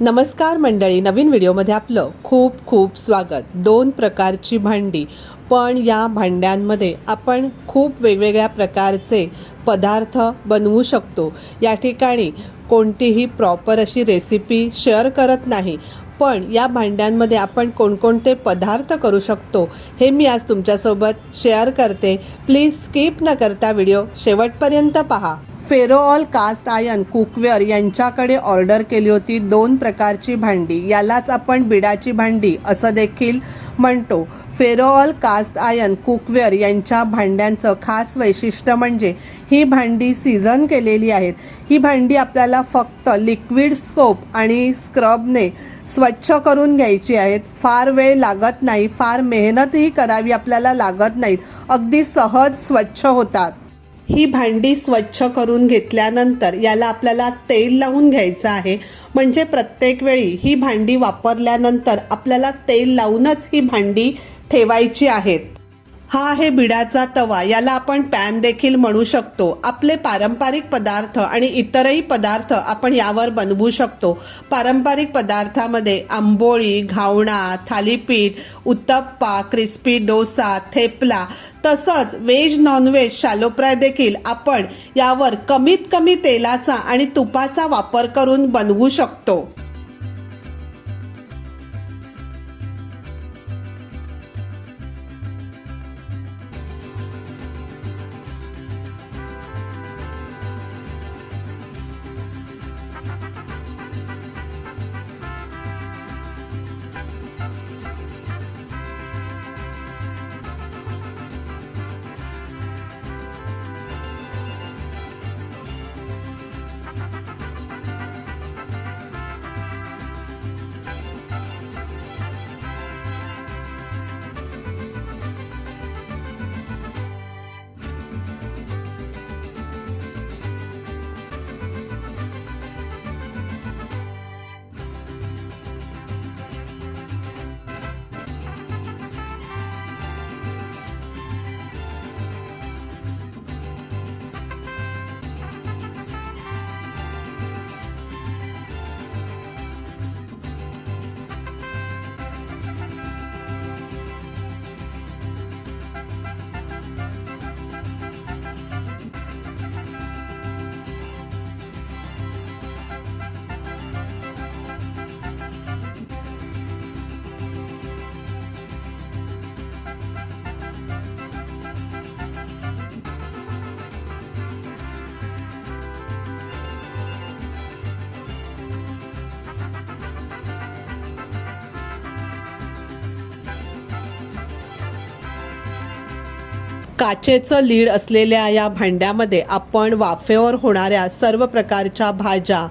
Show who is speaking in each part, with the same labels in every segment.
Speaker 1: नमस्कार मंडळी नवीन व्हिडिओमध्ये आपलं खूप खूप स्वागत. दोन प्रकारची भांडी पण या भांड्यांमध्ये आपण खूप वेगवेगळ्या प्रकारचे पदार्थ बनवू शकतो. या ठिकाणी कोणतीही प्रॉपर अशी रेसिपी शेअर करत नाही पण या भांड्यांमध्ये आपण कोणकोणते पदार्थ करू शकतो हे मी आज तुमच्यासोबत शेअर करते. प्लीज स्किप न करता व्हिडिओ शेवटपर्यंत पहा. फेरोऑल कास्ट आयन कुकवेअर यांच्याकडे ऑर्डर केली होती दोन प्रकारची भांडी. यालाच आपण बिडाची भांडी असं देखील म्हणतो. फेरोऑल कास्ट आयन कुकवेअर यांच्या भांड्यांचं खास वैशिष्ट्य म्हणजे ही भांडी सीझन केलेली आहेत. ही भांडी आपल्याला फक्त लिक्विड सोप आणि स्क्रबने स्वच्छ करून घ्यायची आहेत. फार वेळ लागत नाही फार मेहनतही करावी आपल्याला लागत नाहीत अगदी सहज स्वच्छ होतात. ही भांडी स्वच्छ करून घेतल्यानंतर याला आपल्याला तेल लावून घ्यायचं आहे. म्हणजे प्रत्येक वेळी ही भांडी वापरल्यानंतर आपल्याला तेल लावूनच ही भांडी ठेवायची आहेत. हा आहे बिडाचा तवा. याला आपण पॅन देखील म्हणू शकतो. आपले पारंपरिक पदार्थ आणि इतरही पदार्थ आपण यावर बनवू शकतो. पारंपरिक पदार्थामध्ये आंबोळी घावणा थालीपीठ उत्तप्पा क्रिस्पी डोसा थेपला तसंच व्हेज नॉनव्हेज शॅलो फ्राय देखील आपण यावर कमीत कमी तेलाचा आणि तुपाचा वापर करून बनवू शकतो. काचेचं लीड असलेल्या या भांड्यामध्ये आपण वाफेवर होणाऱ्या सर्व प्रकारच्या भाज्या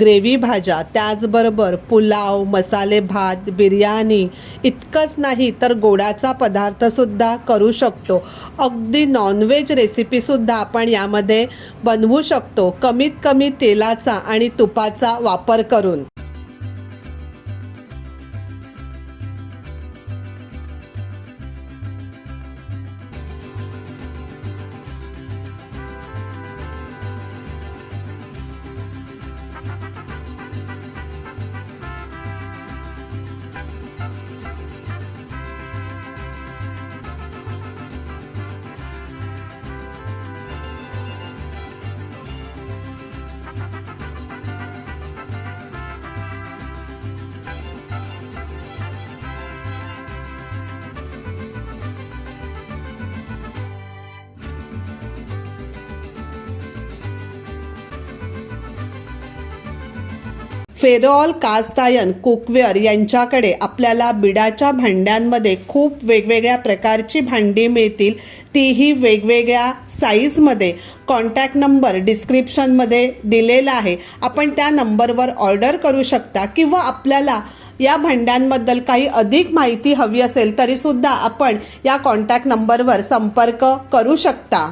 Speaker 1: ग्रेव्ही भाज्या त्याचबरोबर पुलाव मसाले भात बिर्याणी इतकंच नाही तर गोडाचा पदार्थसुद्धा करू शकतो. अगदी नॉनव्हेज रेसिपीसुद्धा आपण यामध्ये बनवू शकतो. कमीत कमी तेलाचा आणि तुपाचा वापर करून. फेरॉल कास्ट आयन कुकवेअर यांच्याकडे आपल्याला बिडाच्या भांड्यांमध्ये खूप वेगवेगळ्या प्रकारची भांडी मिळतील. तीही वेगवेगळ्या साईजमध्ये. कॉन्टॅक्ट नंबर डिस्क्रिप्शनमध्ये दिलेला आहे. आपण त्या नंबरवर ऑर्डर करू शकता किंवा आपल्याला या भांड्यांबद्दल काही अधिक माहिती हवी असेल तरीसुद्धा आपण या कॉन्टॅक्ट नंबरवर संपर्क करू शकता.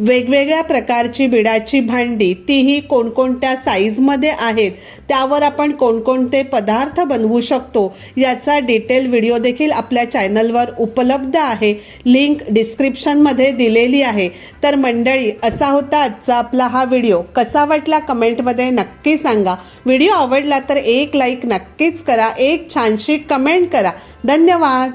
Speaker 1: वेगवेगळ्या प्रकारची बिडाची भांडी तीही कोणकोणत्या साईजमध्ये आहेत त्यावर आपण कोणकोणते पदार्थ बनवू शकतो याचा डिटेल व्हिडिओ देखील आपल्या चॅनलवर उपलब्ध आहे. लिंक डिस्क्रिप्शनमध्ये दिलेली आहे. तर मंडळी असा होता आजचा आपला हा व्हिडिओ कसा वाटला कमेंटमध्ये नक्की सांगा. व्हिडिओ आवडला तर एक लाईक नक्कीच करा. एक छानशी कमेंट करा. धन्यवाद.